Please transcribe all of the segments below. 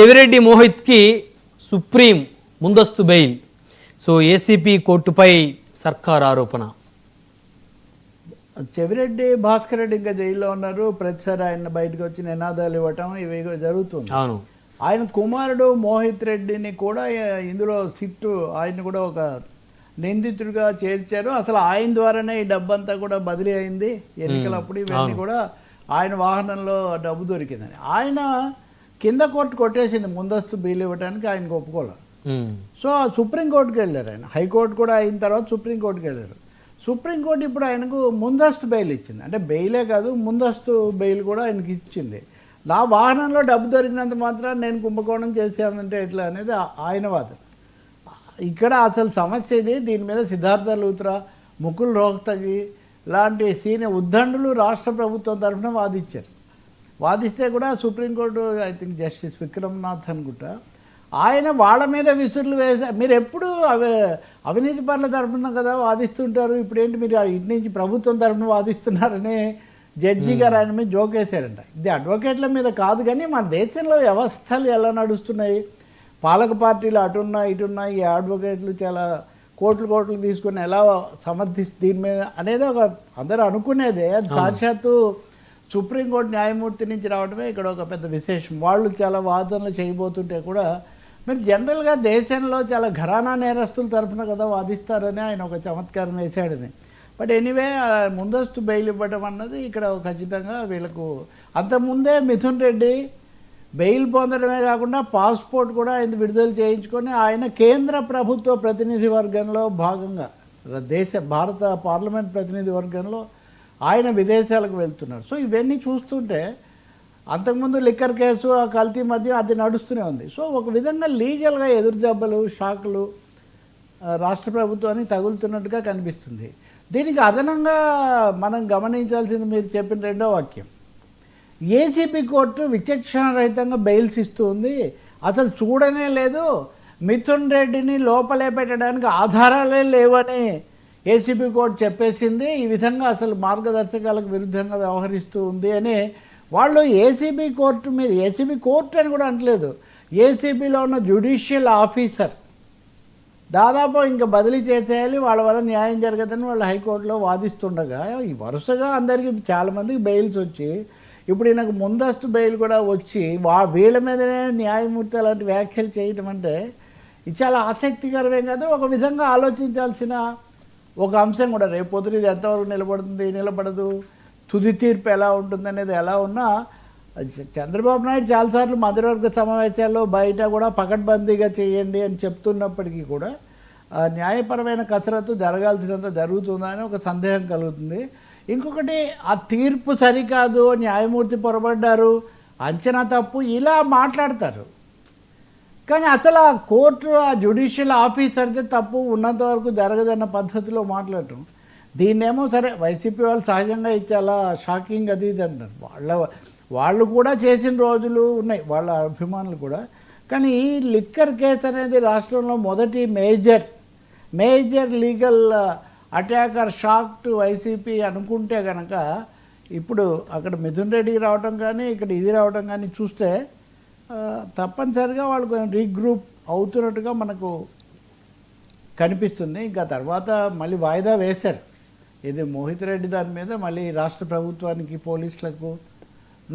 చెవిరెడ్డి మోహిత్కి సుప్రీం ముందస్తు bail. So ACP కోర్టుపై సర్కార్ ఆరోపణ. చెవిరెడ్డి భాస్కర్ రెడ్డి ఇంకా జైల్లో ఉన్నారు. ప్రతిసారి ఆయన బయటకు వచ్చి నినాదాలు ఇవ్వటం ఇవి జరుగుతుంది. అవును. ఆయన కుమారుడు మోహిత్ రెడ్డిని కూడా ఇందులో సిట్టు ఆయన కూడా ఒక నిందితుడిగా చేర్చారు. అసలు ఆయన ద్వారానే ఈ డబ్బంతా కూడా బదిలీ అయింది. ఎన్నికలప్పుడు ఇవన్నీ కూడా ఆయన వాహనంలో డబ్బు దొరికిందని. ఆయన కింద కోర్టు కొట్టేసింది ముందస్తు బెయిల్ ఇవ్వడానికి ఆయనకు ఒప్పుకోలేదు ఉమ్. సో సుప్రీంకోర్టుకి వెళ్ళారు ఆయన. హైకోర్టు కూడా అయిన తర్వాత సుప్రీంకోర్టుకి వెళ్ళారు. సుప్రీంకోర్టు ఇప్పుడు ఆయనకు ముందస్తు బెయిల్ ఇచ్చింది. అంటే బెయిలే కాదు ముందస్తు బెయిల్ కూడా ఆయనకి ఇచ్చింది. నా వాహనంలో డబ్బు దొరికినంత మాత్రం నేను కుంభకోణం చేశానంటే ఎట్లా అనేది ఆయన వాదన. ఇక్కడ అసలు సమస్య ఇది. దీని మీద సిద్ధార్థ లూత్రా ముకుల్ రోహ్తగి లాంటి సీనియర్ ఉద్దండులు రాష్ట్ర ప్రభుత్వం తరఫున వాదించారు వాదిస్తే కూడా supreme court I think justice Vikramnath అనుకుంటా ఆయన వాళ్ళ మీద విసురులు వేసా మీరు ఎప్పుడు అవి అవినీతి పనుల తరఫున కదా వాదిస్తుంటారు ఇప్పుడు ఏంటి మీరు ఇటు నుంచి ప్రభుత్వం తరఫున వాదిస్తున్నారని జడ్జి గారు ఆయన మీద జోక్ వేశారంట. ఇది అడ్వకేట్ల మీద కాదు కానీ మన దేశంలో వ్యవస్థలు ఎలా నడుస్తున్నాయి? పాలక పార్టీలు అటున్నా ఇటున్నా ఈ అడ్వకేట్లు చాలా కోట్లు కోట్లు తీసుకుని ఎలా సమర్థి దీని మీద అనేది ఒక అందరూ అనుకునేదే. అది సాక్షాత్తు సుప్రీంకోర్టు న్యాయమూర్తి నుంచి రావడమే ఇక్కడ ఒక పెద్ద విశేషం. వాళ్ళు చాలా వాదనలు చేయబోతుంటే కూడా మీరు జనరల్గా దేశంలో చాలా ఘరానా నేరస్తుల తరఫున కదా వాదిస్తారని ఆయన ఒక చమత్కారం వేశాడని బట్ ఎనీవే ముందస్తు బెయిల్ ఇవ్వడం అన్నది ఇక్కడ ఖచ్చితంగా వీళ్ళకు అంతకుముందే మిథున్ రెడ్డి బెయిల్ పొందడమే కాకుండా పాస్పోర్ట్ కూడా ఆయన విడుదల చేయించుకొని ఆయన కేంద్ర ప్రభుత్వ ప్రతినిధి వర్గంలో భాగంగా దేశ భారత పార్లమెంట్ ప్రతినిధి వర్గంలో ఆయన విదేశాలకు వెళ్తున్నారు. సో ఇవన్నీ చూస్తుంటే అంతకుముందు లిక్కర్ కేసు ఆ కల్తీ మధ్య అది నడుస్తూనే ఉంది. సో ఒక విధంగా లీగల్గా ఎదురు దెబ్బలు షాకులు రాష్ట్ర ప్రభుత్వానికి తగులుతున్నట్టుగా కనిపిస్తుంది. దీనికి అదనంగా మనం గమనించాల్సింది మీరు చెప్పిన రెండో వాక్యం. ఏసీబీ కోర్టు విచక్షణ రహితంగా బెయిల్స్ ఇస్తూ ఉంది. అసలు చూడనే లేదు. మిథున్ రెడ్డిని లోపలే పెట్టడానికి ఆధారాలే లేవని ఏసీబీ కోర్టు చెప్పేసింది ఈ విధంగా అసలు మార్గదర్శకాలకు విరుద్ధంగా వ్యవహరిస్తూ ఉంది అని వాళ్ళు ఏసీబీ కోర్టు మీద ఏసీబీ కోర్టు అని కూడా అనట్లేదు. ఏసీబీలో ఉన్న జ్యుడిషియల్ ఆఫీసర్ దాదాపు ఇంకా బదిలీ చేసేయాలి వాళ్ళ వల్ల న్యాయం జరగదని వాళ్ళు హైకోర్టులో వాదిస్తుండగా ఈ వరుసగా అందరికీ చాలామందికి బెయిల్స్ వచ్చి ఇప్పుడు ఈయనకు ముందస్తు బెయిల్ కూడా వచ్చి వా వీళ్ళ మీదనే న్యాయమూర్తి అలాంటి వ్యాఖ్యలు చేయటం అంటే ఇది చాలా ఆసక్తికరమే కదా. ఒక విధంగా ఆలోచించాల్సిన ఒక అంశం కూడా రేపు పొద్దున ఇది ఎంతవరకు నిలబడుతుంది నిలబడదు తుది తీర్పు ఎలా ఉంటుంది అనేది ఎలా ఉన్నా చంద్రబాబు నాయుడు చాలాసార్లు మంత్రివర్గ సమావేశాల్లో బయట కూడా పకడ్బందీగా చేయండి అని చెప్తున్నప్పటికీ కూడా ఆ న్యాయపరమైన కసరత్తు జరగాల్సినంత జరుగుతుందా అని ఒక సందేహం కలుగుతుంది. ఇంకొకటి ఆ తీర్పు సరికాదు న్యాయమూర్తి పొరబడ్డారు అంచనా తప్పు ఇలా మాట్లాడతారు. కానీ అసలు ఆ కోర్టు ఆ జ్యుడిషియల్ ఆఫీసర్దే తప్పు ఉన్నంత వరకు జరగదన్న పద్ధతిలో మాట్లాడటం. దీన్నేమో సరే వైసీపీ వాళ్ళు సహజంగా ఇది చాలా షాకింగ్ అది ఇది అంటారు. వాళ్ళ వాళ్ళు కూడా చేసిన రోజులు ఉన్నాయి వాళ్ళ అభిమానులు కూడా. కానీ ఈ లిక్కర్ కేసు అనేది రాష్ట్రంలో మొదటి major major legal attack or shock to YCP అనుకుంటే కనుక ఇప్పుడు అక్కడ మిథున్ రెడ్డికి రావటం కానీ ఇక్కడ ఇది రావటం కానీ చూస్తే తప్పనిసరిగా వాళ్ళు రీగ్రూప్ అవుతున్నట్టుగా మనకు కనిపిస్తుంది. ఇంకా తర్వాత మళ్ళీ వాయిదా వేశారు. ఇది మోహిత్ రెడ్డి దాని మీద మళ్ళీ రాష్ట్ర ప్రభుత్వానికి పోలీసులకు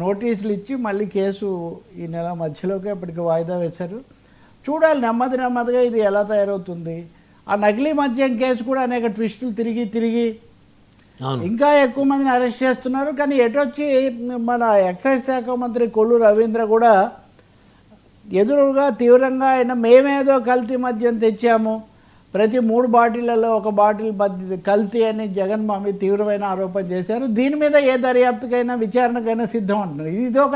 నోటీసులు ఇచ్చి మళ్ళీ కేసు ఈ నెల మధ్యలోకి అప్పటికి వాయిదా వేశారు. చూడాలి నెమ్మది నెమ్మదిగా ఇది ఎలా తయారవుతుంది. ఆ నకిలీ మద్యం కేసు కూడా అనేక ట్విస్టులు తిరిగి తిరిగి ఇంకా ఎక్కువ మందిని అరెస్ట్ చేస్తున్నారు. కానీ ఎటొచ్చి మన ఎక్సైజ్ శాఖ మంత్రి కొల్లు రవీంద్ర కూడా ఎదురుగా తీవ్రంగా ఆయన మేమేదో కల్తీ మద్యం తెచ్చాము. ప్రతి మూడు బాటిళ్ళలో ఒక బాటిల్ మద్య కల్తీ అని జగన్ మా మీద తీవ్రమైన ఆరోపణ చేశారు. దీని మీద ఏ దర్యాప్తుకైనా విచారణకైనా సిద్ధం అంటున్నారు. ఇది ఒక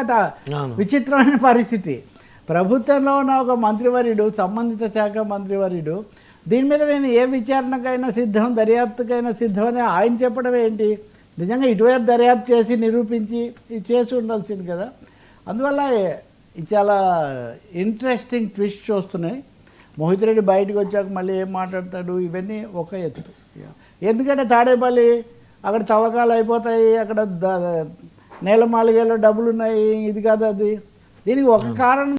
విచిత్రమైన పరిస్థితి. ప్రభుత్వంలో ఉన్న ఒక మంత్రివర్యుడు సంబంధిత శాఖ మంత్రివర్యుడు దీని మీద మేము ఏ విచారణకైనా సిద్ధం దర్యాప్తుకైనా సిద్ధం అని ఆయన చెప్పడం ఏంటి? నిజంగా ఇటువైపు దర్యాప్తు చేసి నిరూపించి చేసి ఉండాల్సింది కదా. అందువల్ల చాలా ఇంట్రెస్టింగ్ ట్విస్ట్ చూస్తున్నాయి మోహిత్ రెడ్డి బయటకు వచ్చాక మళ్ళీ ఏం మాట్లాడతాడు? ఇవన్నీ ఒక ఎత్తు. ఎందుకంటే తాడేపల్లి అక్కడ తవ్వకాలు అయిపోతాయి అక్కడ ద- నేల మాలిగలో డబ్బులు ఉన్నాయి ఇది కాదు అది. దీనికి ఒక కారణం